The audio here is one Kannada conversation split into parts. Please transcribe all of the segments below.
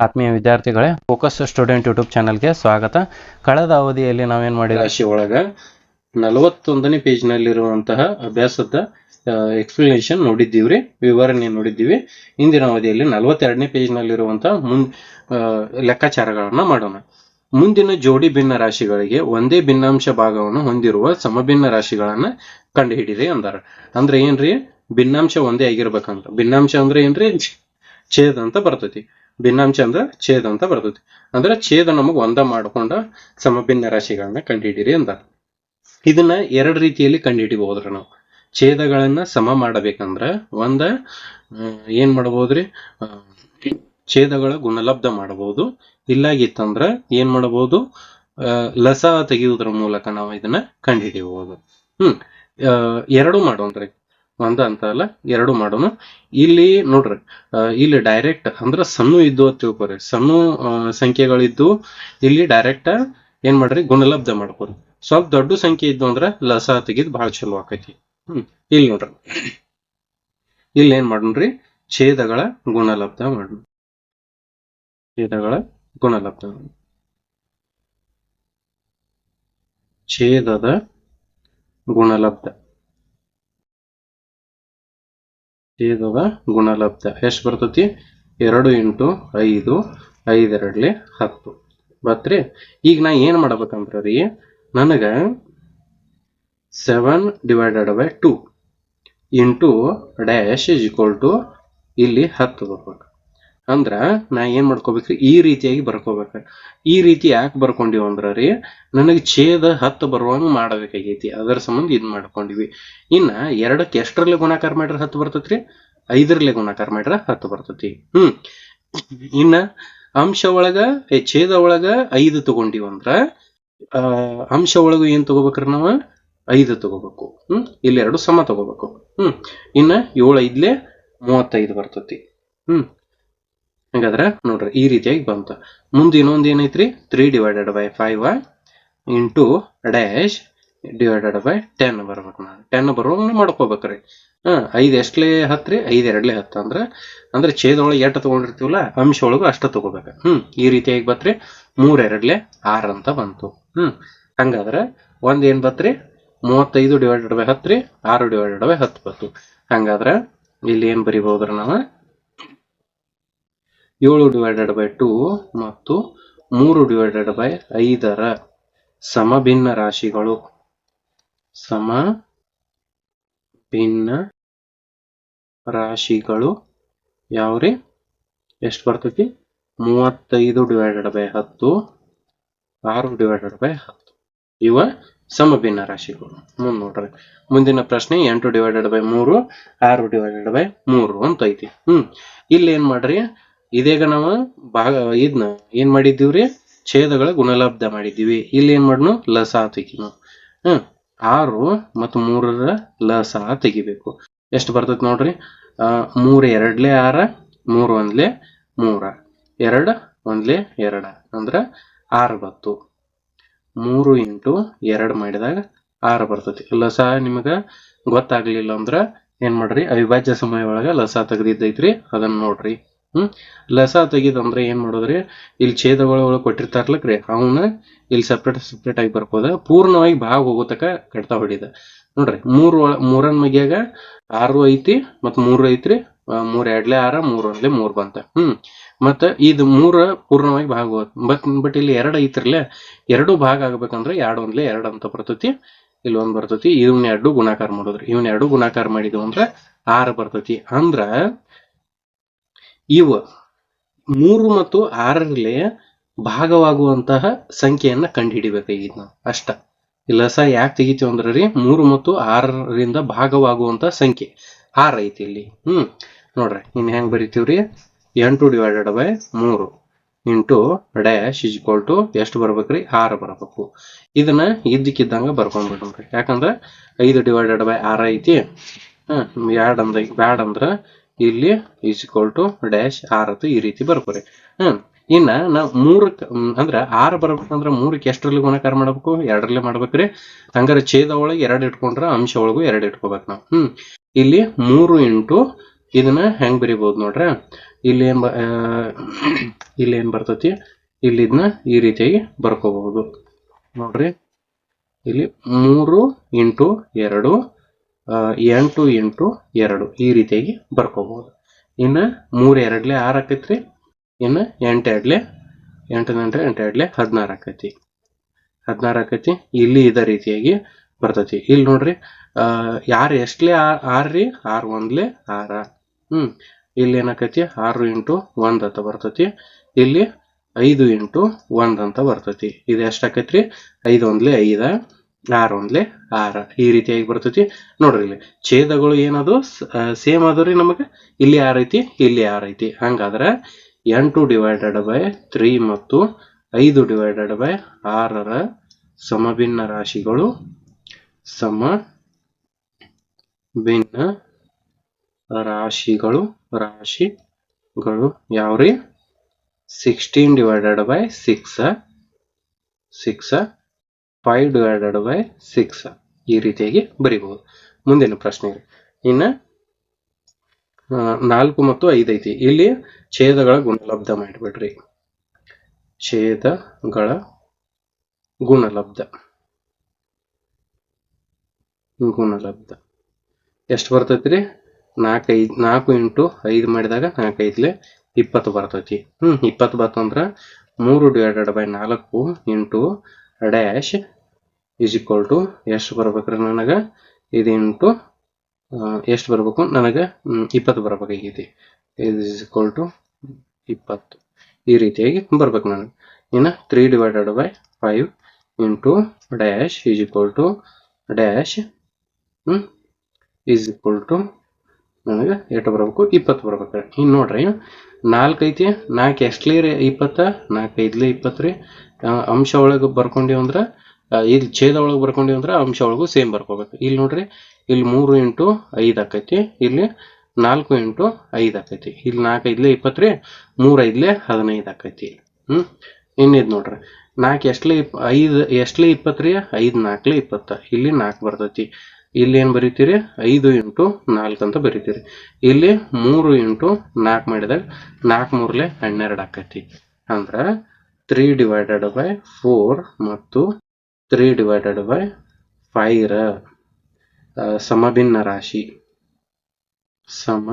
ಆತ್ಮೀಯ ವಿದ್ಯಾರ್ಥಿಗಳೇ ಫೋಕಸ್ ಸ್ಟೂಡೆಂಟ್ ಯೂಟ್ಯೂಬ್ ಚಾನಲ್ಗೆ ಸ್ವಾಗತ. ಕಳೆದ ಅವಧಿಯಲ್ಲಿ ನಾವೇನ್ ಮಾಡಿದ ರಾಶಿ ಒಳಗ ನಲವತ್ತೊಂದನೇ ಪೇಜ್ನಲ್ಲಿರುವಂತಹ ಅಭ್ಯಾಸದ ಎಕ್ಸ್ಪ್ಲನೇಷನ್ ನೋಡಿದ್ದೀವ್ರಿ ವಿವರಣೆ ನೋಡಿದ್ದೀವಿ. ಇಂದಿನ ಅವಧಿಯಲ್ಲಿ ನಲವತ್ತೆರಡನೇ ಪೇಜ್ನಲ್ಲಿರುವಂತಹ ಮುನ್ ಆ, ಲೆಕ್ಕಾಚಾರಗಳನ್ನ ಮಾಡೋಣ. ಮುಂದಿನ ಜೋಡಿ ಭಿನ್ನ ರಾಶಿಗಳಿಗೆ ಒಂದೇ ಭಿನ್ನಾಂಶ ಭಾಗವನ್ನು ಹೊಂದಿರುವ ಸಮಭಿನ್ನ ರಾಶಿಗಳನ್ನ ಕಂಡುಹಿಡಿರಿ ಅಂದಾರ. ಅಂದ್ರೆ ಏನ್ರಿ? ಭಿನ್ನಾಂಶ ಒಂದೇ ಆಗಿರ್ಬೇಕಂತ. ಭಿನ್ನಾಂಶ ಅಂದ್ರೆ ಏನ್ರಿ? ಛೇದ ಅಂತ ಬರ್ತೈತಿ. ಭಿನ್ನಾಂಶ ಅಂದ್ರೆ ಛೇದ ಅಂತ ಬರ್ತೈತಿ. ಅಂದ್ರೆ ಛೇದ ನಮಗ್ ಒಂದ ಮಾಡ್ಕೊಂಡ ಸಮಭಿನ್ನ ರಾಶಿಗಳನ್ನ ಕಂಡುಹಿಡಿರಿ ಅಂದ. ಇದನ್ನ ಎರಡು ರೀತಿಯಲ್ಲಿ ಕಂಡುಹಿಡಿಬಹುದ್ರಿ ನಾವು. ಛೇದಗಳನ್ನ ಸಮ ಮಾಡಬೇಕಂದ್ರ ಒಂದ ಏನ್ ಮಾಡಬಹುದ್ರಿ ಛೇದಗಳ ಗುಣಲಬ್ಧ ಮಾಡಬಹುದು ಇಲ್ಲಾಗಿತ್ತಂದ್ರ ಏನ್ ಮಾಡಬಹುದು ಲಸ ತೆಗೆಯುವುದರ ಮೂಲಕ ನಾವು ಇದನ್ನ ಕಂಡುಹಿಡಿಯಬಹುದು ಹ್ಮ್ ಎರಡು ಮಾಡೋಣ್ರಿ ಒಂದ ಅಂತ ಅಲ್ಲ, ಎರಡು ಮಾಡೋಣ ಇಲ್ಲಿ ನೋಡ್ರಿ ಇಲ್ಲಿ ಡೈರೆಕ್ಟ್ ಅಂದ್ರ ಸಣ್ಣ ಇದ್ದು ಅಂತ ತಿಳ್ಕೊರಿ. ಸಣ್ಣ ಸಂಖ್ಯೆಗಳಿದ್ದು ಇಲ್ಲಿ ಡೈರೆಕ್ಟ್ ಏನ್ ಮಾಡ್ರಿ, ಗುಣಲಬ್ಧ ಮಾಡ್ಕೊರಿ. ಸ್ವಲ್ಪ ದೊಡ್ಡ ಸಂಖ್ಯೆ ಇದ್ದು ಅಂದ್ರ ಲಸ ತೆಗಿದ್ ಬಹಳ ಚಲೋ ಆಕೈತಿ. ಹ್ಮ್, ಇಲ್ಲಿ ನೋಡ್ರಿ. ಇಲ್ಲಿ ಏನ್ ಮಾಡೋಣ್ರಿ, ಛೇದಗಳ ಗುಣಲಬ್ಧ ಮಾಡೋಣ. ಛೇದಗಳ ಗುಣಲಬ್ಧ ಛೇದದ ಗುಣಲಬ್ಧ. ಛೇದದ ಗುಣಲಬ್ಧ. ಎಷ್ಟು ಬರ್ತತಿ? ಎರಡು ಇಂಟು ಐದು, ಐದೆರಡ್ಲಿ ಹತ್ತು. ಬತ್ರಿ ಈಗ ನಾ ಏನ್ ಮಾಡ್ಬೇಕಂದ್ರ ರೀ ನನಗ seven divided by two into dash is equal to ಇಲ್ಲಿ ಹತ್ತು ಬರ್ಬೇಕು. ಅಂದ್ರ ನಾ ಏನ್ ಮಾಡ್ಕೋಬೇಕ್ರಿ? ಈ ರೀತಿಯಾಗಿ ಬರ್ಕೋಬೇಕ ಈ ರೀತಿ ಯಾಕೆ ಬರ್ಕೊಂಡಿವ್ ಅಂದ್ರ ರೀ, ನನಗೆ ಛೇದ ಹತ್ತು ಬರುವಂಗ ಮಾಡಬೇಕಾಗೈತಿ. ಅದರ ಸಂಬಂಧ ಇದ್ ಮಾಡ್ಕೊಂಡಿವಿ. ಇನ್ನ ಎರಡಕ್ಕೆ ಎಷ್ಟರಲ್ಲಿ ಗುಣಾಕಾರ ಮಾಡ್ರ ಹತ್ತು ಬರ್ತೈತ್ರಿ? ಐದರಲ್ಲಿ ಗುಣಾಕಾರ ಮಾಡ್ರ ಹತ್ತು ಬರ್ತೈತಿ. ಹ್ಮ್. ಇನ್ನ ಅಂಶ ಒಳಗ ಛೇದ ಒಳಗ ಐದು ತಗೊಂಡಿವ್ ಅಂದ್ರ, ಆ, ಅಂಶ ಒಳಗ ಏನ್ ತಗೋಬೇಕ್ರಿ ನಾವು? ಐದು ತಗೋಬೇಕು. ಹ್ಮ್. ಇಲ್ಲಿ ಎರಡು ಸಮ ತಗೋಬೇಕು. ಹ್ಮ್. ಇನ್ನ ಏಳು ಐದ್ಲೆ ಮೂವತ್ತೈದು ಬರ್ತತಿ. ಹ್ಮ್. ಹಂಗಾದ್ರ ನೋಡ್ರಿ, ಈ ರೀತಿಯಾಗಿ ಬಂತು. ಮುಂದೆ ಇನ್ನೊಂದು ಏನೈತ್ರಿ? Three divided by five into dash divided by ten ಬರ್ಬೇಕು ನಾನು ಟೆನ್ ಬರುವಂಗ ಮಾಡ್ಕೋಬೇಕ್ರಿ. ಹಾ, ಐದ್ ಎಷ್ಟ್ಲೆ ಹತ್ರಿ ಐದ್ ಎರಡ್ಲೇ ಹತ್ತು ಅಂದ್ರ, ಅಂದ್ರೆ ಛೇದೊಳಗೆ ಎಷ್ಟು ತಗೊಂಡಿರ್ತೀವಲ್ಲ ಅಂಶ ಒಳಗು ಅಷ್ಟ ತಗೋಬೇಕ. ಹ್ಮ್, ಈ ರೀತಿಯಾಗಿ ಬತ್ರಿ. ಮೂರ್ ಎರಡ್ಲೆ ಆರ್ ಅಂತ ಬಂತು. ಹ್ಮ್, ಹಂಗಾದ್ರ ಒಂದ್ ಏನ್ ಬತ್ರಿ? ಮೂವತ್ತೈದು ಡಿವೈಡೆಡ್ ಬೈ ಹತ್ರಿ ಆರು ಡಿವೈಡೆಡ್ ಬೈ ಹತ್ತು ಬಂತು. ಹಂಗಾದ್ರ ಇಲ್ಲಿ ಏನ್ ಬರಿಬಹುದ್ರ ನಾವ? ಏಳು ಡಿವೈಡೆಡ್ ಬೈ ಟೂ ಮತ್ತು ಮೂರು ಡಿವೈಡೆಡ್ ಬೈ ಐದರ ಸಮಭಿನ್ನ ರಾಶಿಗಳು. ಸಮ ಭಿನ್ನ ರಾಶಿಗಳು ಯಾವ್ರಿ? ಎಷ್ಟು ಬರ್ತೈತಿ? ಮೂವತ್ತೈದು ಡಿವೈಡೆಡ್ ಬೈ ಹತ್ತು, ಆರು ಡಿವೈಡೆಡ್ ಬೈ ಹತ್ತು. ಇವ ಸಮಭಿನ್ನ ರಾಶಿಗಳು. ಮುಂದೆ ನೋಡ್ರಿ. ಮುಂದಿನ ಪ್ರಶ್ನೆ, ಎಂಟು ಡಿವೈಡೆಡ್ ಬೈ ಮೂರು, ಆರು ಡಿವೈಡೆಡ್ ಬೈ ಮೂರು ಅಂತ ಐತಿ. ಹ್ಮ್. ಇಲ್ಲಿ ಏನ್ ಮಾಡ್ರಿ? ಇದೀಗ ನಾವು ಭಾಗ ಇದನ್ನ ಏನ್ ಮಾಡಿದ್ದೀವ್ರಿ? ಛೇದಗಳ ಗುಣಲಬ್ಧ ಮಾಡಿದ್ದೀವಿ. ಇಲ್ಲಿ ಏನ್ ಮಾಡ್ನು? ಲಸಾ ತೆಗಿನು. ಹ್ಮ್. ಆರು ಮತ್ತು ಮೂರರ ಲಸಾ ತೆಗಿಬೇಕು. ಎಷ್ಟು ಬರ್ತೈತಿ ನೋಡ್ರಿ? ಮೂರ್ ಎರಡ್ಲೆ ಆರ, ಮೂರು ಒಂದ್ಲೆ ಮೂರ. ಎರಡ್ ಒಂದ್ಲೆ ಎರಡ. ಅಂದ್ರ ಆರು ಬತ್ತು ಮೂರು ಇಂಟು ಎರಡ್ ಮಾಡಿದಾಗ ಆರು ಬರ್ತೈತಿ. ಲಸ ನಿಮಗ ಗೊತ್ತಾಗ್ಲಿಲ್ಲ ಅಂದ್ರ ಏನ್ ಮಾಡ್ರಿ? ಅವಿಭಾಜ್ಯ ಸಮಯ ಒಳಗ ಲಸ ತೆಗ್ದಿದ್ದೈತ್ರಿ. ಅದನ್ನ ನೋಡ್ರಿ. ಲಸ ತೆಗೆದಂದ್ರೆ ಏನ್ ಮಾಡೋದ್ರಿ? ಇಲ್ಲಿ ಛೇದಗಳು ಒಳಗೆ ಕೊಟ್ಟಿರ್ತಾರಲ್ಕ್ರಿ ಅವನ್ನ ಇಲ್ಲಿ ಸಪ್ರೇಟ್ ಸಪ್ರೇಟ್ ಆಗಿ ಬರ್ಕೋದ. ಪೂರ್ಣವಾಗಿ ಭಾಗ ಹೋಗೋತಕ ಕಡ್ತಾ ಹೊಡಿದ. ನೋಡ್ರಿ, ಮೂರ್ ಮೂರನ್ ಮಗ್ಯಾಗ ಆರು ಐತಿ ಮತ್ ಮೂರು ಐತ್ರಿ ಮೂರ್ ಎರಡ್ಲೆ ಆರ, ಮೂರ್ ಒಂದ್ಲೆ ಮೂರ್ ಬಂತ. ಹ್ಮ್. ಮತ್ತ ಇದು ಮೂರ ಪೂರ್ಣವಾಗಿ ಭಾಗ ಹೋತ್ ಬಟ್ ಬಟ್ ಇಲ್ಲಿ ಎರಡ್ ಐತ್ರಲ್ಲ. ಎರಡು ಭಾಗ ಆಗ್ಬೇಕಂದ್ರೆ ಎರಡ್ ಒಂದ್ಲೆ ಎರಡ್ ಅಂತ ಬರ್ತತಿ. ಇಲ್ಲಿ ಒಂದ್ ಬರ್ತತಿ, ಇವನ್ ಎರಡು ಗುಣಾಕಾರ ಮಾಡೋದ್ರಿ. ಇವನ್ ಎರಡು ಗುಣಾಕಾರ ಮಾಡಿದ್ವು ಅಂದ್ರ ಆರ್ ಬರ್ತತಿ. ಅಂದ್ರ ಇವ ಮೂರು ಮತ್ತು ಆರರಲ್ಲಿ ಭಾಗವಾಗುವಂತಹ ಸಂಖ್ಯೆಯನ್ನ ಕಂಡುಹಿಡಿಬೇಕಾಗಿತ್ತು ನಾವು. ಅಷ್ಟ. ಇಲ್ಲ ಲಸ ಯಾಕೆ ತೆಗಿತೀವಿ ಅಂದ್ರೆ ರೀ, ಮೂರು ಮತ್ತು ಆರರಿಂದ ಭಾಗವಾಗುವಂತಹ ಸಂಖ್ಯೆ. ಆರ್ ಐತಿ ಇಲ್ಲಿ. ಹ್ಮ್. ನೋಡ್ರಿ ಇನ್ ಹೆಂಗ್ ಬರಿತೀವ್ರಿ ಎಂಟು ಡಿವೈಡೆಡ್ ಬೈ ಮೂರು into dash is equal to ಎಷ್ಟು ಬರ್ಬೇಕ್ರಿ ಆರ್ ಬರ್ಬೇಕು. ಇದನ್ನ ಇದ್ದಕ್ಕಿದ್ದಂಗ ಬರ್ಕೊಂಡ್ಬಿಡ್ರಿ ಯಾಕಂದ್ರೆ ಐದು ಡಿವೈಡೆಡ್ ಬೈ ಆರ್ ಐತಿ. ಹ್ಮ್, ಬ್ಯಾಡ್ ಅಂದ್ರ ಬ್ಯಾಡ್ ಅಂದ್ರ ಇಲ್ಲಿ ಈಸ್ ಈಕ್ವಲ್ ಟು ಡ್ಯಾಶ್ ಆರ್ ಅಂತ ಈ ರೀತಿ ಬರ್ಕೋರಿ ಹ್ಮ್. ಇನ್ನ ನಾವು ಮೂರಕ್ಕೆ ಅಂದ್ರೆ ಆರ್ ಬರ್ಬೇಕಂದ್ರ ಮೂರಕ್ಕೆ ಎಷ್ಟರಲ್ಲಿ ಗುಣಕಾರ ಮಾಡ್ಬೇಕು? ಎರಡರಲ್ಲಿ ಮಾಡ್ಬೇಕ್ರಿ. ಹಂಗಾರೆ ಛೇದ ಒಳಗೆ ಎರಡು ಇಟ್ಕೊಂಡ್ರ ಅಂಶ ಒಳಗೂ ಎರಡು ಇಟ್ಕೋಬೇಕು ನಾವು. ಹ್ಮ್. ಇಲ್ಲಿ ಮೂರು ಇಂಟು ಇದನ್ನ ಹೆಂಗ್ ಬರಿಬಹುದು ನೋಡ್ರ? ಇಲ್ಲಿ ಏನ್ ಇಲ್ಲಿ ಏನ್ ಬರ್ತತಿ? ಇಲ್ಲಿ ಇದನ್ನ ಈ ರೀತಿಯಾಗಿ ಬರ್ಕೋಬಹುದು. ನೋಡ್ರಿ. ಇಲ್ಲಿ ಮೂರು ಇಂಟು ಎರಡು ಎಂಟು ಇಂಟು ಎರಡು ಈ ರೀತಿಯಾಗಿ ಬರ್ಕೋಬಹುದು. ಇನ್ನು ಮೂರು ಎರಡ್ಲೆ ಆರು ಆಕೈತ್ರಿ. ಇನ್ನು ಎಂಟು ಎರಡ್ಲೆ, ಎಂಟು ನಂಟ್ರೆ ಎಂಟು ಎರಡ್ಲೆ ಹದಿನಾರು ಆಕೈತಿ. ಹದಿನಾರು ಆಕೈತಿ. ಇಲ್ಲಿ ಇದೇ ರೀತಿಯಾಗಿ ಬರ್ತೈತಿ. ಇಲ್ಲಿ ನೋಡ್ರಿ ಯಾರು ಎಷ್ಟ್ಲೆ ಆರ್ ರೀ? ಆರು ಒಂದ್ಲೆ ಆರ. ಹ್ಞೂ ಇಲ್ಲಿ ಏನಾಕೈತಿ? ಆರು ಇಂಟು ಒಂದು ಅಂತ ಬರ್ತೈತಿ. ಇಲ್ಲಿ ಐದು ಇಂಟು ಒಂದು ಅಂತ ಬರ್ತೈತಿ. ಇದು ಎಷ್ಟಾಕೈತ್ರಿ ಐದು ಒಂದ್ಲೆ ಐದ. ಒಂದ್ಲೆ ಆರ ಈ ರೀತಿಯಾಗಿ ಬರ್ತೈತಿ. ನೋಡ್ರಿ ಇಲ್ಲಿ, ಛೇದಗಳು ಏನದು? ಸೇಮ್ ಅದ್ರಿ ನಮಗೆ? ಇಲ್ಲಿ ಆರ್ ಐತಿ? ಇಲ್ಲಿ ಆರ್ ಐತಿ? ಹಂಗಾದ್ರ ಎಂಟು ಡಿವೈಡೆಡ್ ಬೈ ತ್ರೀ ಮತ್ತು ಐದು ಡಿವೈಡೆಡ್ ಬೈ ಆರರ ಸಮಭಿನ್ನ ರಾಶಿಗಳು ಸಮ ಭಿನ್ನ ರಾಶಿಗಳು ರಾಶಿಗಳು ಯಾವ್ರಿ? Sixteen divided by six six five divided by six ಈ ರೀತಿಯಾಗಿ ಬರಿಬಹುದು. ಮುಂದಿನ ಪ್ರಶ್ನೆ ಇನ್ನ ನಾಲ್ಕು ಮತ್ತು ಐದು ಐತಿ. ಇಲ್ಲಿ ಛೇದಗಳ ಗುಣಲಬ್ಧ ಮಾಡಿಬಿಡ್ರಿ. ಛೇದಗಳ ಗುಣಲಬ್ಧ. ಗುಣಲಬ್ಧ. ಎಷ್ಟು ಬರ್ತೈತ್ರಿ? ನಾಲ್ಕೈದ್ ನಾಲ್ಕು ಇಂಟು ಐದು ಮಾಡಿದಾಗ ನಾಲ್ಕೈದ್ಲೆ ಇಪ್ಪತ್ತು ಬರ್ತೈತಿ. ಹ್ಮ್, ಇಪ್ಪತ್ತು ಬರ್ತಂದ್ರ ಮೂರು ಡಿವೈಡೆಡ್ ಬೈ ನಾಲ್ಕು into dash is equal to ಎಷ್ಟು ಬರ್ಬೇಕ್ರಿ ನನಗೆ ಇದು ಇಂಟು ಎಷ್ಟು ಬರ್ಬೇಕು ನನಗೆ ಇಪ್ಪತ್ತು ಬರ್ಬೇಕಾಗೈತಿ ಇದು ಇಸ್ ಈಕ್ವಲ್ ಟು ಇಪ್ಪತ್ತು. ಈ ರೀತಿಯಾಗಿ ಬರ್ಬೇಕು ನನಗೆ. ಇನ್ನು three divided by five into dash is equal to dash is equal to ನನಗೆ ಎಷ್ಟು ಬರ್ಬೇಕು ಇಪ್ಪತ್ತು ಬರ್ಬೇಕು ಇನ್ನು ನೋಡ್ರಿ ನಾಲ್ಕು ಐತಿ ನಾಲ್ಕು ಎಷ್ಟಲೇ ರೀ ಇಪ್ಪತ್ತ ನಾಲ್ಕು ಐದ್ಲಿ ಇಪ್ಪತ್ತು ರೀ ಅಂಶ ಒಳಗೆ ಬರ್ಕೊಂಡೀವಿ ಅಂದ್ರೆ ಆ, ಇಲ್ಲಿ ಛೇದ ಒಳಗೆ ಬರ್ಕೊಂಡಿವಿ ಅಂದ್ರೆ ಅಂಶ ಒಳಗೂ ಸೇಮ್ ಬರ್ಕೋಬೇಕು. ಇಲ್ಲಿ ನೋಡ್ರಿ, ಇಲ್ಲಿ ಮೂರು ಇಂಟು ಐದು ಆಕೈತಿ, ಇಲ್ಲಿ ನಾಲ್ಕು ಇಂಟು ಐದು ಆಕೈತಿ. ಇಲ್ಲಿ ನಾಲ್ಕು ಐದ್ಲೆ ಇಪ್ಪತ್ತು ರೀ, ಮೂರು ಐದ್ಲೇ ಹದಿನೈದು ಆಕೈತಿ ಹ್ಮ್, ಇನ್ನಿದ್ ನೋಡ್ರಿ, ನಾಲ್ಕು ಎಷ್ಟಲೇ ಇಪ್, ಐದು, ಎಷ್ಟಲೇ ಇಪ್ಪತ್ತು ರೀ, ಐದು ನಾಲ್ಕಲೇ ಇಪ್ಪತ್ತ. ಇಲ್ಲಿ ನಾಲ್ಕು ಬರ್ತೈತಿ. ಇಲ್ಲಿ ಏನು ಬರೀತೀರಿ, ಐದು ಇಂಟು ನಾಲ್ಕು ಅಂತ ಬರೀತೀರಿ. ಇಲ್ಲಿ ಮೂರು ಇಂಟು ನಾಲ್ಕು ಮಾಡಿದಾಗ ನಾಲ್ಕು ಮೂರ್ಲೆ ಹನ್ನೆರಡು ಆಕೈತಿ. ಅಂದ್ರ ತ್ರೀ ಡಿವೈಡೆಡ್ ಬೈ ಫೋರ್ ಮತ್ತು ತ್ರೀ ಡಿವೈಡೆಡ್ ಬೈ ಫೈವ್ ಸಮಭಿನ್ನ ರಾಶಿ. ಸಮ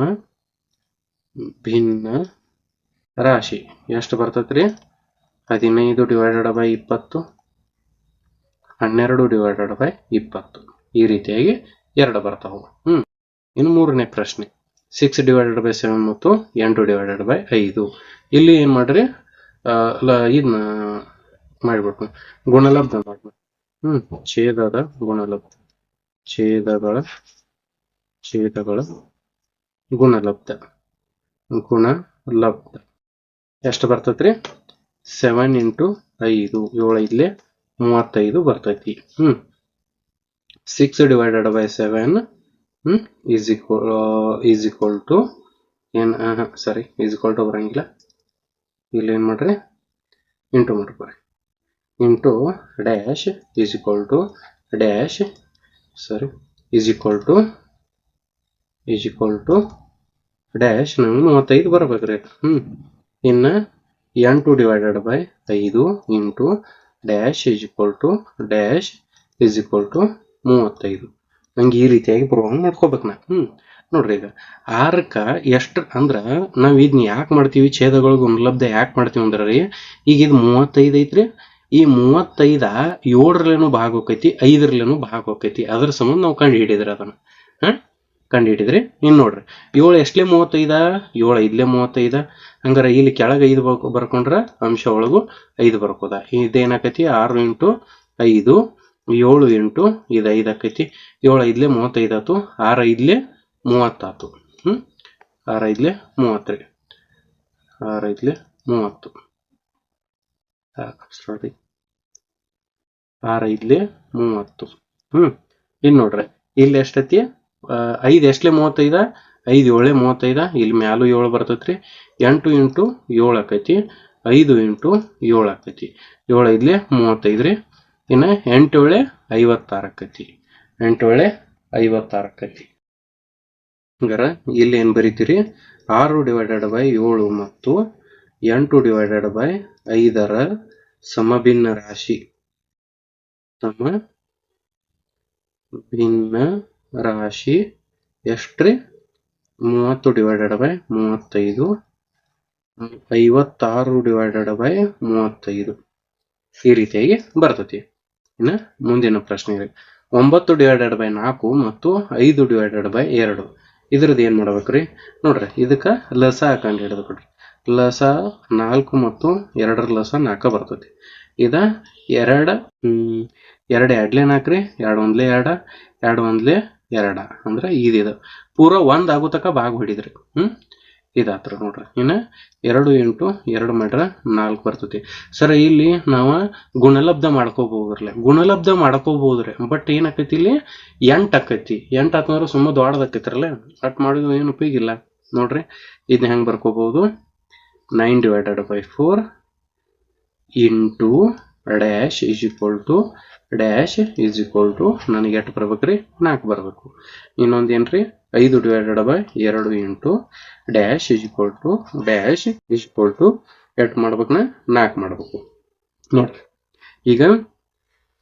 ಭಿನ್ನ ರಾಶಿ. ಎಷ್ಟು ಬರ್ತೈತ್ರಿ? ಹದಿನೈದು ಡಿವೈಡೆಡ್ ಬೈ ಇಪ್ಪತ್ತು. ಹನ್ನೆರಡು ಡಿವೈಡೆಡ್ ಬೈ ಇಪ್ಪತ್ತು. ಈ ರೀತಿಯಾಗಿ ಎರಡು ಬರ್ತಾವು. ಹ್ಮ್. ಇನ್ನು ಮೂರನೇ ಪ್ರಶ್ನೆ. ಸಿಕ್ಸ್ ಡಿವೈಡೆಡ್ ಬೈ ಸೆವೆನ್ ಮತ್ತು ಎಂಟು ಡಿವೈಡೆಡ್ ಬೈ ಐದು. ಇಲ್ಲಿ ಏನ್ ಮಾಡ್ರಿ? ಇದನ್ನ ಮಾಡ್ಬಿಟ್ಟು ಗುಣಲಬ್ಧ ಮಾಡ್ಬೇಕು ಹ್ಮ್. ಛೇದದ ಗುಣಲಬ್ಧ. ಛೇದಗಳ ಛೇದಗಳ ಗುಣಲಬ್ಧ. ಗುಣಲಬ್ಧ. ಎಷ್ಟು ಬರ್ತೈತ್ರಿ? ಸೆವೆನ್ ಇಂಟು ಐದು. ಏಳು ಐದ್ಲೆ ಮೂವತ್ತೈದು ಬರ್ತೈತಿ. ಹ್ಮ್. Six divided by seven hmm is equal is equal to ಏನ್ ಸಾರಿ ಈಸ್ ಈಕ್ವಲ್ ಟು ಬರಂಗಿಲ್ಲ. ಇಲ್ಲಿ ಏನ್ ಮಾಡ್ರಿ? ಇಂಟು ಮಾಡ್ಕೊರಿ. Into dash is equal to dash sorry is equal to is to dash ನಮ್ಗೆ ಮೂವತ್ತೈದು ಬರ್ಬೇಕ್ರಿ ಹ್ಮ್. ಇನ್ನ ಎಂಟು ಡಿವೈಡೆಡ್ ಬೈ ಐದು into dash is to dash is to ಮೂವತ್ತೈದು. ನಂಗೆ ಈ ರೀತಿಯಾಗಿ ಬರುವಂಗೆ ಮಾಡ್ಕೋಬೇಕು ನಾ ನೋಡ್ರಿ ಈಗ ಆರಕ್ಕ ಎಷ್ಟು ಅಂದ್ರ ನಾವು ಇದನ್ನ ಯಾಕೆ ಮಾಡ್ತೀವಿ? ಛೇದಗಳು ಗುಣಲಬ್ಧ ಯಾಕೆ ಮಾಡ್ತೀವಿ ಅಂದ್ರೆ ರೀ, ಈಗ ಇದು ಮೂವತ್ತೈದು ಐತ್ರಿ. ಈ ಮೂವತ್ತೈದ ಏಳರಲ್ಲೇನು ಭಾಗ ಹೋಕೈತಿ ಐದರಲ್ಲೇನು ಭಾಗ ಹೋಕೈತಿ ಅದ್ರ ಸಂಬಂಧ ನಾವು ಕಂಡು ಹಿಡಿದ್ರಿ ಅದನ್ನ. ಹಾ? ಕಂಡು ಹಿಡಿದ್ರಿ? ಇನ್ನು ನೋಡ್ರಿ. ಏಳು ಎಷ್ಟಲೇ ಮೂವತ್ತೈದ? ಏಳು ಐದ್ಲೇ ಮೂವತ್ತೈದ? ಹಂಗಾರೆ ಇಲ್ಲಿ ಕೆಳಗೆ ಐದು ಬರ್ಕೊ ಬರ್ಕೊಂಡ್ರ ಅಂಶ ಒಳಗು ಐದು ಬರ್ಕೋದ. ಇದೇನಾಕೈತಿ? ಆರು ಇಂಟು ಐದು, ಏಳು ಎಂಟು ಇದು ಐದು ಆಕೈತಿ. ಏಳು ಐದ್ಲೆ ಮೂವತ್ತೈದು ಆತು, ಆರು ಐದ್ಲೆ ಮೂವತ್ತಾತು ಹ್ಞೂ ಆರು ಐದ್ಲೆ ಮೂವತ್ತ್ರಿ. ಆರು ಐದ್ಲೆ ಮೂವತ್ತು. ಸಾರಿ ಆರ ಇಲ್ಲಿ ಮೂವತ್ತು ಹ್ಮ್ ಇಲ್ಲಿ ನೋಡ್ರಿ. ಇಲ್ಲಿ ಎಷ್ಟೈತಿ? ಐದ್ ಎಷ್ಟಲೇ ಮೂವತ್ತೈದ? ಐದು ಏಳೆ ಮೂವತ್ತೈದ? ಇಲ್ಲಿ ಮ್ಯಾಲು ಏಳು ಬರ್ತೈತ್ರಿ. ಎಂಟು ಇಂಟು ಏಳು ಆಕೈತಿ. ಐದು ಇಂಟು ಏಳು ಆಕೈತಿ. ಏಳು ಐದ್ಲೆ ಮೂವತ್ತೈದ್ರಿ ಇನ್ನ ಎಂಟು ಏಳೆ ಐವತ್ತಾರು ಆಕೈತಿ. ಎಂಟು ಏಳೆ ಐವತ್ತಾರು ಆಕೈತಿ. ಹಂಗಾರ ಇಲ್ಲಿ ಏನು ಬರೀತೀರಿ? ಆರು ಡಿವೈಡೆಡ್ ಬೈ ಏಳು ಮತ್ತು ಎಂಟು ಡಿವೈಡೆಡ್ ಬೈ ಐದರ ಸಮಭಿನ್ನ ರಾಶಿ. ಸಮ ಭಿನ್ನ ರಾಶಿ ಎಷ್ಟ್ರಿ? ಮೂವತ್ತು ಡಿವೈಡೆಡ್ ಬೈ ಮೂವತ್ತೈದು. ಐವತ್ತಾರು ಡಿವೈಡೆಡ್ ಬೈ ಮೂವತ್ತೈದು. ಈ ರೀತಿಯಾಗಿ ಬರ್ತತಿ. ಇನ್ನ ಮುಂದಿನ ಪ್ರಶ್ನೆ ಒಂಬತ್ತು ಡಿವೈಡೆಡ್ ಬೈ ನಾಲ್ಕು ಮತ್ತು ಐದು ಡಿವೈಡೆಡ್ ಬೈ ಎರಡು. ಇದ್ರದ್ದು ಏನ್ ಮಾಡ್ಬೇಕ್ರಿ? ನೋಡ್ರಿ, ಇದಕ್ಕ ಲಸ ಕಂಡು ಹಿಡಿದು ಕೊಡ್ರಿ ಲಸ ನಾಲ್ಕು ಮತ್ತು ಎರಡರ ಲಸ ನಾಲ್ಕು ಬರ್ತೈತಿ. ಇದ ಎರಡು ಎರಡು ಎರಡ್ಲೆ ನಾಲ್ಕ್ರಿ ಎರಡು ಒಂದ್ಲೆ ಎರಡ, ಎರಡು ಒಂದ್ಲೆ ಎರಡ. ಅಂದ್ರೆ ಇದಿದ ಪೂರ ಒಂದ್ ಆಗೋ ತಕ ಬಾಗ್ ಹೊಡಿದ್ರಿ. ಹ್ಮ್, ಇದಾತ್ರ ನೋಡ್ರಿ. ಇನ್ನ ಎರಡು ಎಂಟು, ಎರಡು ಮಾಡ್ರ ನಾಲ್ಕು ಬರ್ತೈತಿ. ಸರ, ಇಲ್ಲಿ ನಾವ ಗುಣಲಬ್ಧ ಮಾಡ್ಕೋಬಹುದ್ರಲ್ಲ. ಗುಣಲಬ್ಧ ಮಾಡ್ಕೋಬಹುದ್ರಿ. ಬಟ್ ಏನಾಕೈತಿ ಇಲ್ಲಿ? ಎಂಟು ಆಕೈತಿ. ಎಂಟ್ ಆತಂದ್ರ ಸುಮ್ಮ ದೊಡ್ಡದಾಕೈತ್ರಲ್ಲ ಅಟ್ ಮಾಡೋದು ಏನು ಉಪಯೋಗ ಇಲ್ಲ. ನೋಡ್ರಿ ಇದನ್ನ ಹೆಂಗ್ ಬರ್ಕೋಬಹುದು? Nine divided by four into dash is equal to dash is equal to ನನಗೆ ಎಷ್ಟು ರೀ ನಾಲ್ಕು ಬರಬೇಕು. ಇನ್ನೊಂದು ಏನ್ರಿ? ಐದು ಡಿವೈಡೆಡ್ ಬೈ ಎರಡು into dash is equal to dash is equal to eight ಮಾಡ್ಬೇಕು ನಾ ನಾಲ್ಕು ಮಾಡಬೇಕು. ನೋಡಿ ಈಗ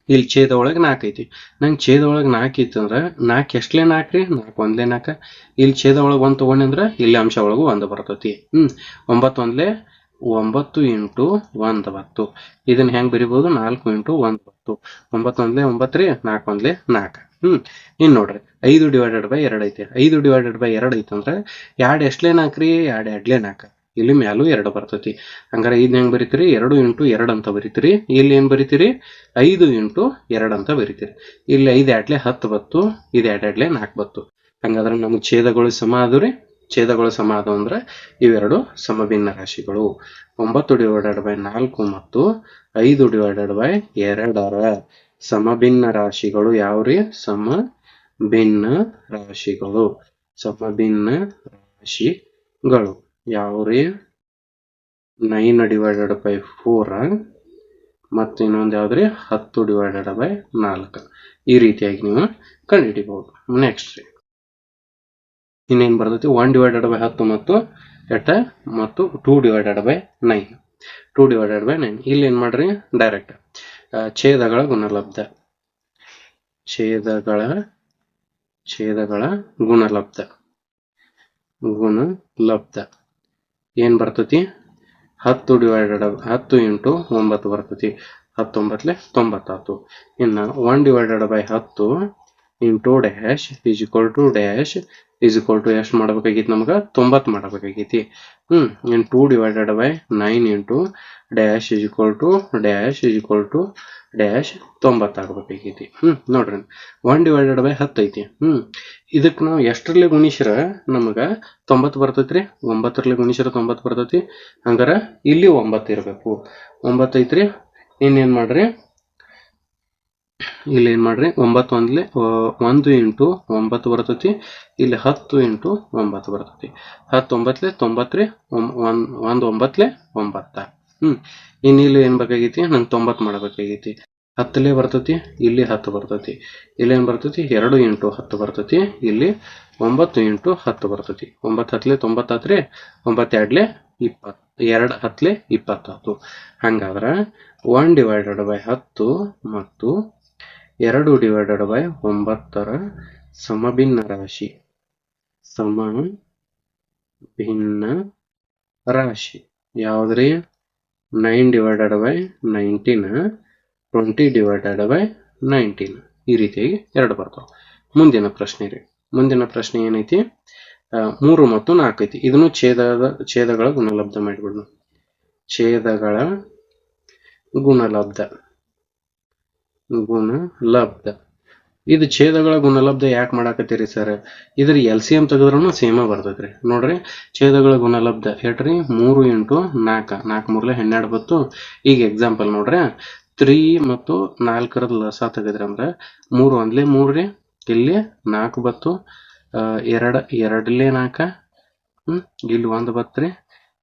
ಇಲ್ಲಿ ಛೇದ ಒಳಗೆ ನಾಲ್ಕು ಐತಿ. ನಂಗೆ ಛೇದ ಒಳಗೆ ನಾಲ್ಕು ಇತ್ತು ಅಂದ್ರೆ ನಾಲ್ಕು ಎಷ್ಟಲೇ ನಾಲ್ಕು ರೀ? ನಾಲ್ಕು ಒಂದ್ಲೇ ನಾಲ್ಕು. ಇಲ್ಲಿ ಛೇದ ಒಳಗೆ ಒಂದು ತೊಗೊಂಡೆ ಅಂದ್ರೆ ಇಲ್ಲಿ ಅಂಶ ಒಳಗೂ ಒಂದು ಬರ್ತೈತಿ. ಹ್ಮ್. ಒಂಬತ್ತು ಒಂದ್ಲೆ ಒಂಬತ್ತು ಇಂಟು ಒಂದು ಬತ್ತು ಇದನ್ನ ಹೆಂಗ್ ಬರಿಬೋದು? ನಾಲ್ಕು ಇಂಟು ಒಂದು ಬತ್ತು ಒಂಬತ್ತು ಒಂದ್ಲೆ ಒಂಬತ್ತು ರೀ, ನಾಲ್ಕು ಒಂದ್ಲೆ ನಾಲ್ಕು. ಹ್ಮ್. ಇನ್ ನೋಡ್ರಿ, ಐದು ಡಿವೈಡೆಡ್ ಬೈ ಎರಡು ಐತಿ. ಐದು ಡಿವೈಡೆಡ್ ಬೈ ಎರಡು ಐತಿ ಅಂದ್ರೆ ಎರಡು ಎಷ್ಟಲೇ ನಾಲ್ಕು ರೀ? ಎರಡು ಎರಡ್ಲೇ ನಾಲ್ಕು. ಇಲ್ಲಿ ಮ್ಯಾಲೂ ಎರಡು ಬರ್ತೈತಿ. ಹಂಗಾರೆ ಇದನ್ನ ಹೆಂಗ್ ಬರೀತೀರಿ? ಎರಡು ಇಂಟು ಎರಡು ಅಂತ ಬರೀತೀರಿ. ಇಲ್ಲಿ ಏನ್ ಬರೀತೀರಿ? ಐದು ಇಂಟು ಎರಡು ಅಂತ ಬರೀತೀರಿ. ಇಲ್ಲಿ ಐದು ಎರಡ್ಲೆ ಹತ್ತು ಬತ್ತು, ಇದು ಎರಡು ಎರಡ್ಲೆ ನಾಲ್ಕು ಬತ್ತು. ಹಂಗಾದ್ರೆ ನಮ್ಗೆ ಛೇದಗಳು ಸಮ ಆದ್ರಿ ಛೇದಗಳು ಸಮ ಆದವು ಅಂದ್ರೆ ಇವೆರಡು ಸಮಭಿನ್ನ ರಾಶಿಗಳು ಒಂಬತ್ತು ಡಿವೈಡೆಡ್ ಬೈ ನಾಲ್ಕು ಮತ್ತು ಐದು ಡಿವೈಡೆಡ್ ಬೈ ಎರಡರ ಸಮಭಿನ್ನ ರಾಶಿಗಳು ಯಾವ್ರಿ ಸಮ ಭಿನ್ನ ರಾಶಿಗಳು ಸಮಭಿನ್ನ ರಾಶಿಗಳು ಯಾವ್ರಿ? ನೈನ್ ಡಿವೈಡೆಡ್ ಬೈ ಫೋರ್ ಮತ್ತು ಇನ್ನೊಂದು ಯಾವ್ದ್ರಿ? ಹತ್ತು ಡಿವೈಡೆಡ್ ಬೈ ನಾಲ್ಕು. ಈ ರೀತಿಯಾಗಿ ನೀವು ಕಂಡುಹಿಡಿಬಹುದು. ನೆಕ್ಸ್ಟ್ ರೀ. ಇನ್ನೇನು ಬರ್ತೈತಿ? ಒನ್ ಡಿವೈಡೆಡ್ ಬೈ ಹತ್ತು ಮತ್ತು ಎಟ್ಟ ಮತ್ತು two divided by nine two divided by nine ಇಲ್ಲಿ ಏನು ಮಾಡ್ರಿ? ಡೈರೆಕ್ಟ್ ಛೇದಗಳ ಗುಣಲಬ್ಧ. ಛೇದಗಳ ಛೇದಗಳ ಗುಣಲಬ್ಧ. ಗುಣಲಬ್ಧ. ಏನ್ ಬರ್ತತಿ? ಹತ್ತು ಡಿವೈಡೆಡ್ ಹತ್ತು ಇಂಟು ಒಂಬತ್ತು ಬರ್ತತಿ. ಹತ್ತೊಂಬತ್ಲೆ ತೊಂಬತ್ತಾತು. ಇನ್ನು ಒನ್ ಡಿವೈಡೆಡ್ ಬೈ ಹತ್ತು into dash is equal to dash is equal to ಎಷ್ಟು ಮಾಡಬೇಕಾಗಿತ್ತು ನಮ್ಗೆ? ತೊಂಬತ್ತು ಮಾಡಬೇಕಾಗೈತಿ ಹ್ಮ್, ಇನ್ two divided by nine into dash is equal to dash is equal to dash ತೊಂಬತ್ತು ಹ್ಞೂ ನೋಡ್ರಿ. ಒನ್ ಡಿವೈಡೆಡ್ ಬೈ ಹತ್ತು ಐತಿ. ಹ್ಮ್ ಇದಕ್ಕೆ ನಾವು ಎಷ್ಟರಲ್ಲಿ ಗುಣಿಸ್ರ ನಮಗ ತೊಂಬತ್ತು ಬರ್ತೈತ್ರಿ? ಒಂಬತ್ತರಲ್ಲಿ ಗುಣಿಸ್ರ ತೊಂಬತ್ತು ಬರ್ತೈತಿ. ಹಂಗಾರ ಇಲ್ಲಿ ಒಂಬತ್ತು ಇರಬೇಕು. ಒಂಬತ್ತು ಐತ್ರಿ? ಇನ್ನೇನ್ ಮಾಡ್ರಿ? ಇಲ್ಲಿ ಏನ್ ಮಾಡ್ರಿ? ಒಂಬತ್ತು ಒಂದ್ಲೆ ಒಂದು ಇಂಟು ಒಂಬತ್ತು ಬರ್ತೈತಿ. ಇಲ್ಲಿ ಹತ್ತು ಇಂಟು ಒಂಬತ್ತು ಬರ್ತೈತಿ. ಹತ್ತೊಂಬತ್ತಲೆ ತೊಂಬತ್ತು ರೀ ಒಂದು ಒಂಬತ್ತಲೆ ಒಂಬತ್ತ. ಹ್ಮ್. ಇಲ್ಲಿ ಏನ್ ಬೇಕಾಗೈತಿ? ನಂಗೆ ತೊಂಬತ್ತು ಮಾಡ್ಬೇಕಾಗೈತಿ. ಹತ್ತಲೇ ಬರ್ತೈತಿ, ಇಲ್ಲಿ ಹತ್ತು ಬರ್ತೈತಿ. ಇಲ್ಲಿ ಏನ್ ಬರ್ತೈತಿ? ಎರಡು ಇಂಟು ಹತ್ತು ಬರ್ತೈತಿ, ಇಲ್ಲಿ ಒಂಬತ್ತು ಇಂಟು ಹತ್ತು ಬರ್ತೈತಿ. ಒಂಬತ್ತು ಹತ್ಲೆ ತೊಂಬತ್ತಾತ್ರಿ ಒಂಬತ್ತು ಎರಡ್ಲೆ ಇಪ್ಪತ್ತು, ಎರಡು ಹತ್ಲೆ ಇಪ್ಪತ್ತಾತು ಹಂಗಾದ್ರೆ ಒನ್ ಡಿವೈಡೆಡ್ ಬೈ ಹತ್ತು ಮತ್ತು ಎರಡು ಡಿವೈಡೆಡ್ ಬೈ ಒಂಬತ್ತರ ಸಮಭಿನ್ನ ರಾಶಿ. ಸಮ ಭಿನ್ನ ರಾಶಿ. ಯಾವ್ದ್ರಿ? Nine divided by nineteen twenty divided by nineteen ಈ ರೀತಿಯಾಗಿ ಎರಡು ಬರ್ತಾವೆ. ಮುಂದಿನ ಪ್ರಶ್ನೆ ರೀ. ಮುಂದಿನ ಪ್ರಶ್ನೆ ಏನೈತಿ? ಮೂರು ಮತ್ತು ನಾಲ್ಕು ಐತಿ. ಇದನ್ನು ಛೇದದ, ಛೇದಗಳ ಗುಣಲಬ್ಧ ಮಾಡಿಬಿಡೋಣ ಛೇದಗಳ ಗುಣಲಬ್ಧ. ಗುಣಲಬ್ಧ. ಇದು ಛೇದಗಳ ಗುಣಲಬ್ಧ ಯಾಕೆ ಮಾಡಾಕತ್ತೀರಿ ಸರ್ ಇದ್ರ ಎಲ್ ಸಿ ಎಂ ತೆಗೆದ್ರೂ ಸೇಮ ಬರ್ತೈತ್ರಿ. ನೋಡ್ರಿ, ಛೇದಗಳ ಗುಣಲಬ್ಧ ಹೇಳ್ರಿ, ಮೂರು ಇಂಟು ನಾಲ್ಕ. ನಾಲ್ಕು ಮೂರ್ಲೆ ಹನ್ನೆರಡು ಬತ್ತು ಈಗ ಎಕ್ಸಾಂಪಲ್ ನೋಡ್ರಿ, ತ್ರೀ ಮತ್ತು ನಾಲ್ಕರದ ಲಸ ತೆಗೆದ್ರಿ ಅಂದ್ರೆ, ಮೂರು ಒಂದ್ಲೆ ಮೂರು ರೀ, ಇಲ್ಲಿ ನಾಲ್ಕು ಬತ್ತು ಎರಡ, ಎರಡ್ಲೆ ನಾಲ್ಕ. ಹ್ಮ್, ಇಲ್ಲಿ ಒಂದು ಬತ್ರಿ.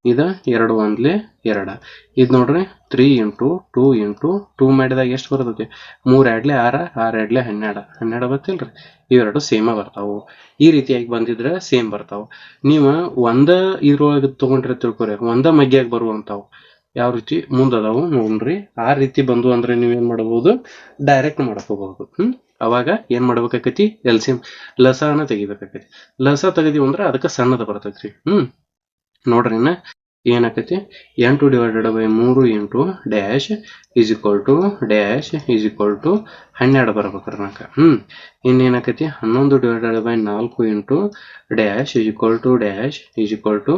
ಇದ ಎರಡು ಒಂದ್ಲಿ ಎರಡ. ಇದು ನೋಡ್ರಿ three into two into two ಮಾಡಿದಾಗ ಎಷ್ಟು ಬರ್ತೈತಿ? ಮೂರ್ ಎರಡ್ಲೆ ಆರ, ಆರ್ ಎರಡ್ಲೆ ಹನ್ನೆರಡು. ಹನ್ನೆರಡು ಬರ್ತಿಲ್ರಿ ಇವೆರಡು ಸೇಮ ಬರ್ತಾವು. ಈ ರೀತಿಯಾಗಿ ಬಂದಿದ್ರೆ ಸೇಮ್ ಬರ್ತಾವ. ನೀವು ಒಂದ ಇದ್ರೊಳಗೆ ತೊಗೊಂಡ್ರೆ ತಿಳ್ಕೊರಿ, ಒಂದ ಮಗ್ಯಾಗ ಬರುವಂತಾವು. ಯಾವ ರೀತಿ? ಮುಂದದಾವು ನೋಡ್ರಿ. ಆ ರೀತಿ ಬಂದು ಅಂದ್ರೆ ನೀವೇನ್ ಮಾಡಬಹುದು ಡೈರೆಕ್ಟ್ ಮಾಡ್ಕೋಬಹುದು ಹ್ಮ್? ಅವಾಗ ಏನ್ ಮಾಡ್ಬೇಕಾಕತಿ? ಎಲ್ಸಿಎಂ ಲಸನ ತೆಗಿಬೇಕಾಕತಿ. ಲಸ ತೆಗದಿವಂದ್ರ ಅಂದ್ರೆ ಅದಕ್ಕೆ ಸಣ್ಣದ ಬರ್ತೈತ್ರಿ. ಹ್ಮ್? ನೋಡ್ರಿ ಏನಾಕತಿ? ಎಂಟು ಡಿವೈಡೆಡ್ ಬೈ ಮೂರು into dash is equal to dash is equal to ಹನ್ನೆರಡು ಬರ್ಬೇಕ್ರಿ ನಾಕ ಹ್ಮ್, ಇನ್ನೇನಾಕತಿ? ಹನ್ನೊಂದು ಡಿವೈಡೆಡ್ ಬೈ ನಾಲ್ಕು into dash is equal to dash is equal to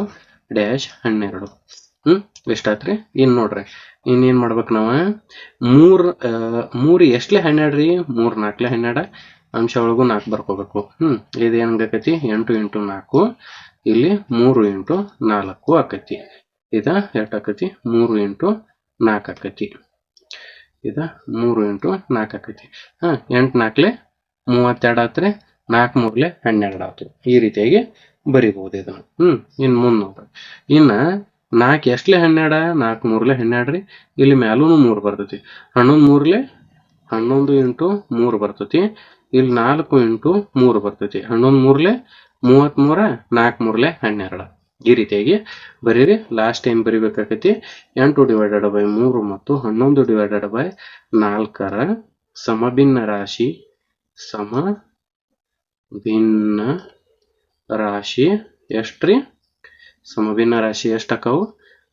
dash ಹನ್ನೆರಡು. ಹ್ಮ್, ಎಷ್ಟಾತ್ರಿ? ಇನ್ ನೋಡ್ರಿ, ಇನ್ನೇನ್ ಮಾಡ್ಬೇಕು ನಾವ? ಮೂರ್ ಮೂರು ಎಷ್ಟ್ಲೆ ಹನ್ನೆರಡು ರೀ? ಮೂರ್ ನಾಲ್ಕಲೆ ಹನ್ನೆರಡ, ಅಂಶ ಒಳಗೂ ನಾಲ್ಕು ಬರ್ಕೋಬೇಕು. ಹ್ಮ್ ಇದು ಎಂಟು ಇಂಟು ನಾಲ್ಕು ಇಲ್ಲಿ ಮೂರು ಇಂಟು ನಾಲ್ಕು ಆಕತಿ. ಇದ ಎಷ್ಟು ಆಕತಿ, ಮೂರು ಇಂಟು ನಾಲ್ಕು ಆಕತಿ. ಇದ ಮೂರು ಇಂಟು ನಾಲ್ಕು ಆಕತಿ. ಹಾ, ಎಂಟು ನಾಲ್ಕಲೆ ಮೂವತ್ತೆರಡು ಆತ್ರಿ, ನಾಲ್ಕು ಮೂರ್ಲೆ ಹನ್ನೆರಡು ಆತು ಈ ರೀತಿಯಾಗಿ ಬರಿಬಹುದು ಇದನ್ನ. ಹ್ಮ್, ಇನ್ ಮುಂದ್ ನೋಡ್ರಿ. ಇನ್ನ ನಾಲ್ಕು ಎಷ್ಟಲೆ ಹನ್ನೆರಡ, ನಾಲ್ಕು ಮೂರ್ಲೆ ಹನ್ನೆರಡು ರೀ. ಇಲ್ಲಿ ಮ್ಯಾಲೂನು ಮೂರು ಬರ್ತೈತಿ. ಹನ್ನೊಂದು ಮೂರ್ಲೆ ಹನ್ನೊಂದು ಇಂಟು ಮೂರು ಬರ್ತೈತಿ. ಇಲ್ಲಿ ನಾಲ್ಕು ಇಂಟು ಮೂರು ಬರ್ತೈತಿ. ಹನ್ನೊಂದು ಮೂರ್ಲೆ ಮೂವತ್ತ್ ಮೂರ ನಾಲ್ಕು ಮೂರ್ಲೆ ಹನ್ನೆರಡು. ಈ ರೀತಿಯಾಗಿ ಬರೀರಿ ಲಾಸ್ಟ್ ಟೈಮ್ ಬರಿಬೇಕಾಗೈತಿ? ಎಂಟು ಡಿವೈಡೆಡ್ ಬೈ ಮೂರು ಮತ್ತು ಹನ್ನೊಂದು ಡಿವೈಡೆಡ್ ಬೈ ನಾಲ್ಕರ ಸಮಭಿನ್ನ ರಾಶಿ ಸಮ ಭಿನ್ನ ರಾಶಿ ಎಷ್ಟ್ರಿ ಸಮಭಿನ್ನ ರಾಶಿ ಎಷ್ಟಾಕವು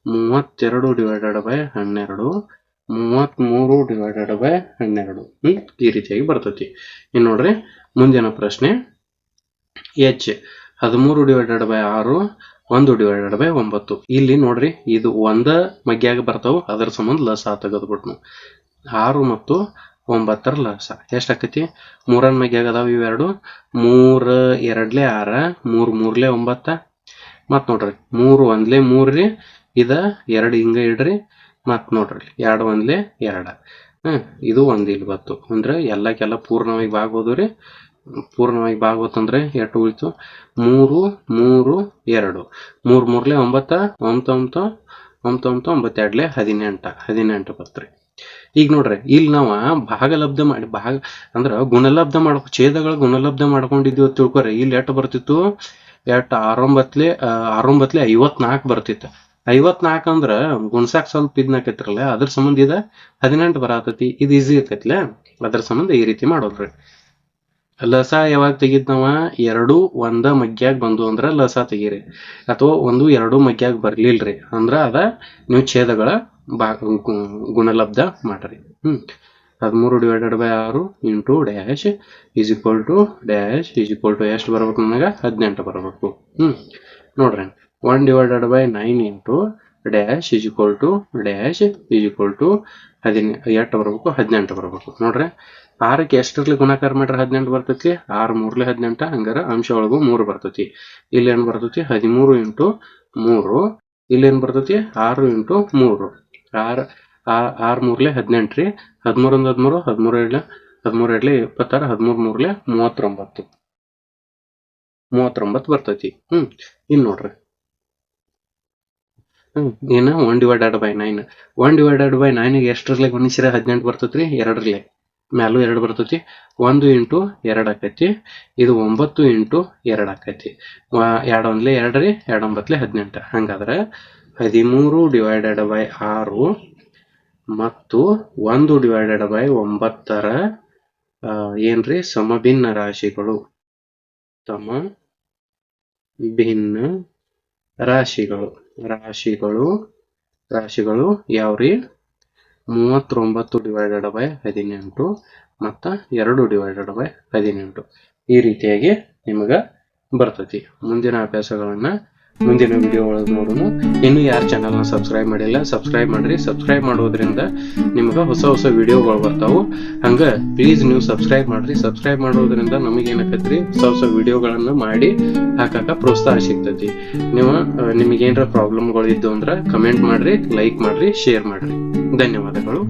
ಮೂವತ್ತೆರಡು ಡಿವೈಡೆಡ್ ಬೈ ಹನ್ನೆರಡು ಮೂವತ್ತ್ಮೂರು ಡಿವೈಡೆಡ್ ಬೈ ಹನ್ನೆರಡು. ಈ ರೀತಿಯಾಗಿ ಬರ್ತೈತಿ. ಇನ್ನು ನೋಡ್ರಿ, ಮುಂದಿನ ಪ್ರಶ್ನೆ. ಎಚ್ ಹದಿಮೂರು ಡಿವೈಡೆಡ್ ಬೈ ಆರು, ಒಂದು ಡಿವೈಡೆಡ್ ಬೈ ಒಂಬತ್ತು. ಇಲ್ಲಿ ನೋಡ್ರಿ, ಇದು ಒಂದ ಮಗ್ಯಾಗ ಬರ್ತಾವ, ಅದರ ಸಂಬಂಧ ಲಸ ತೆಗೆದ್ಬಿಟ್ನು. ಆರು ಮತ್ತು ಒಂಬತ್ತರ ಲಸ. ಎಷ್ಟಾಕತಿ? ಮೂರನ್ ಮಗ್ಯಾಗ ಅದಾವ ಇವೆರಡು ಮೂರ, ಎರಡ್ಲೆ ಆರ, ಮೂರ್, ಮೂರ್ಲೆ ಒಂಬತ್ತ. ಮತ್ ನೋಡ್ರಿ, ಮೂರು ಒಂದ್ಲೆ ಮೂರ್ರಿ ಇದ ಎರಡು ಹಿಂಗ ಇಡ್ರಿ ಮತ್ ನೋಡ್ರಿ, ಎರಡು ಒಂದ್ಲೆ ಎರಡ. ಹ್ಮ್, ಇದು ಒಂದ್ ಇಲ್ಲಿ ಬತ್ತು ಅಂದ್ರೆ ಎಲ್ಲಕ್ಕೆಲ್ಲ ಪೂರ್ಣವಾಗಿ ಬಾಗ್ಬೋದು ರೀ ಪೂರ್ಣವಾಗಿ ಭಾಗವತಂದ್ರೆ ಎಟ್ಟು ಉಳಿತು. ಮೂರು ಮೂರು, ಎರಡು. ಮೂರ್ ಮೂರ್ಲೆ ಒಂಬತ್ತ ಒಂಬತ್ತೊಂಬತ್ತ ಒಂಬತ್ತೊಂಬತ್ತ ಒಂಬತ್ತೆರಡ್ಲೆ ಹದಿನೆಂಟ, ಹದಿನೆಂಟು ಬರ್ತ್ರಿ ಈಗ ನೋಡ್ರಿ, ಇಲ್ಲಿ ನಾವ ಭಾಗಲಬ್ಧ ಮಾಡಿ, ಭಾಗ, ಅಂದ್ರ ಗುಣಲಬ್ಧ ಮಾಡ್ಕೊ ಛೇದಗಳ ಗುಣಲಬ್ಧ ಮಾಡ್ಕೊಂಡಿದ್ವಿ ತಿಳ್ಕೊರಿ. ಇಲ್ಲಿ ಎಷ್ಟು ಬರ್ತಿತ್ತು? ಎಷ್ಟ್ ಆರೊಂಬತ್ಲೆ ಆರೊಂಬತ್ಲೆ ಐವತ್ನಾಲ್ಕು ಬರ್ತಿತ್ತು. ಐವತ್ನಾಲ್ಕು ಅಂದ್ರ ಗುಣಸಾಕ್ ಸ್ವಲ್ಪ ಇದ್ನಾಕೈತ್ರಲ್ಲ ಅದ್ರ ಸಂಬಂಧ ಇದ ಹದಿನೆಂಟು ಬರಾತತಿ. ಇದು ಈಸಿ ಇರ್ತೈತ್ಲೆ? ಅದ್ರ ಸಂಬಂಧ ಈ ರೀತಿ ಮಾಡೋದ್ರಿ. ಲಸ ಯಾವಾಗ ತೆಗಿದ್ನವ ಎರಡು ಒಂದ ಮಗ್ಗ್ಯಾಗ ಬಂದು ಅಂದ್ರ ಲಸ ತೆಗೀರಿ. ಅಥವಾ ಒಂದು ಎರಡು ಮಗ್ಗ್ಯಾಗ ಬರ್ಲಿಲ್ರಿ ಅಂದ್ರ ಅದ ನೀವು ಛೇದಗಳ ಬಾ ಗುಣಲಬ್ಧ ಮಾಡ್ರಿ. ಹ್ಮ್. ಹದಿಮೂರು ಡಿವೈಡೆಡ್ ಬೈ ಆರು into dash is equal to dash is equal to ಎಷ್ಟು ಬರ್ಬೇಕು ನನಗ ಹದಿನೆಂಟು ಬರಬೇಕು. ಹ್ಮ್. ನೋಡ್ರಿ. One divided by nine into dash is equal to dash is equal to ಹದಿನೆ, ಎಷ್ಟು ಬರಬೇಕು? ಹದಿನೆಂಟು ಬರಬೇಕು. ನೋಡ್ರಿ. ಆರಕ್ಕೆ ಎಷ್ಟರಲ್ಲಿ ಗುಣಾಕಾರ ಮಾಡ್ರೆ ಹದಿನೆಂಟು ಬರ್ತೈತಿ? ಆರು ಮೂರ್ಲೆ ಹದಿನೆಂಟ, ಹಂಗಾರ ಅಂಶ ಒಳಗು ಮೂರು ಬರ್ತೈತಿ. ಇಲ್ಲಿ ಏನ್ ಬರ್ತೈತಿ? ಹದಿಮೂರು ಇಂಟು ಮೂರು. ಇಲ್ಲಿ ಏನ್ ಬರ್ತೈತಿ? ಆರು ಇಂಟು ಮೂರು. ಆರ್ ಆರ್ ಮೂರ್ಲೆ ಹದಿನೆಂಟು ರೀ. ಹದಿಮೂರೊಂದು ಹದಿಮೂರು ಹದಿಮೂರು ಎರಡ್ಲೆ ಹದಿಮೂರು ಎರಡ್ಲೆ ಇಪ್ಪತ್ತಾರು ಹದಿಮೂರು ಮೂರ್ಲೆ ಮೂವತ್ತೊಂಬತ್ತು. ಮೂವತ್ತೊಂಬತ್ತು ಬರ್ತೈತಿ. ಹ್ಮ್, ಇನ್ ನೋಡ್ರಿ. ಏನ one divided by nine one divided by nine ಎಷ್ಟರಲ್ಲಿ ಗುಣಿಸಿರ ಹದಿನೆಂಟು ಬರ್ತೈತ್ರಿ? ಎರಡರಲ್ಲಿ. ಮ್ಯಾಲೂ ಎರಡು ಬರ್ತೈತಿ. ಒಂದು ಇಂಟು ಎರಡು ಆಕೈತಿ. ಇದು ಒಂಬತ್ತು ಇಂಟು ಎರಡು ಆಕೈತಿ. ಎರಡು ಒಂದ್ಲೆ ಎರಡು ರೀ, ಎರಡು ಹದಿನೆಂಟು. ಹಂಗಾದ್ರೆ ಹದಿಮೂರು ಡಿವೈಡೆಡ್ ಬೈ ಆರು ಮತ್ತು ಒಂದು ಡಿವೈಡೆಡ್ ಬೈ ಒಂಬತ್ತರ ಏನ್ರಿ ಸಮಭಿನ್ನ ರಾಶಿಗಳು. ತಮ್ಮ ಭಿನ್ನ ರಾಶಿಗಳು. ರಾಶಿಗಳು ರಾಶಿಗಳು ಯಾವ್ರಿ? ಮೂವತ್ತೊಂಬತ್ತು ಡಿವೈಡೆಡ್ ಬೈ ಹದಿನೆಂಟು ಮತ್ತು ಎರಡು ಡಿವೈಡೆಡ್ ಬೈ ಹದಿನೆಂಟು. ಈ ರೀತಿಯಾಗಿ ನಿಮಗೆ ಬರ್ತೈತಿ. ಮುಂದಿನ ಅಭ್ಯಾಸಗಳನ್ನ ಮುಂದಿನ ವಿಡಿಯೋ ಒಳಗೆ ನೋಡೋಣ. ಇನ್ನೂ ಯಾರು ಚಾನಲ್ನ ಸಬ್ಸ್ಕ್ರೈಬ್ ಮಾಡಿಲ್ಲ ಸಬ್ಸ್ಕ್ರೈಬ್ ಮಾಡಿರಿ. ಸಬ್ಸ್ಕ್ರೈಬ್ ಮಾಡೋದ್ರಿಂದ ನಿಮ್ಗೆ ಹೊಸ ಹೊಸ ವಿಡಿಯೋಗಳು ಬರ್ತಾವು. ಹಂಗೆ ಪ್ಲೀಸ್ ನೀವು ಸಬ್ಸ್ಕ್ರೈಬ್ ಮಾಡಿರಿ. ಸಬ್ಸ್ಕ್ರೈಬ್ ಮಾಡೋದ್ರಿಂದ ನಮಗೆ ಏನಾಕತ್ರಿ ಹೊಸ ಹೊಸ ವಿಡಿಯೋಗಳನ್ನು ಮಾಡಿ ಹಾಕಾಕ ಪ್ರೋತ್ಸಾಹ ಸಿಗ್ತೈತಿ. ನೀವು ನಿಮಗೆ ಏನಾರ ಪ್ರಾಬ್ಲಮ್ಗಳು ಇದ್ದು ಅಂದ್ರೆ ಕಮೆಂಟ್ ಮಾಡಿರಿ ಲೈಕ್ ಮಾಡಿರಿ ಶೇರ್ ಮಾಡಿರಿ. ಧನ್ಯವಾದಗಳು.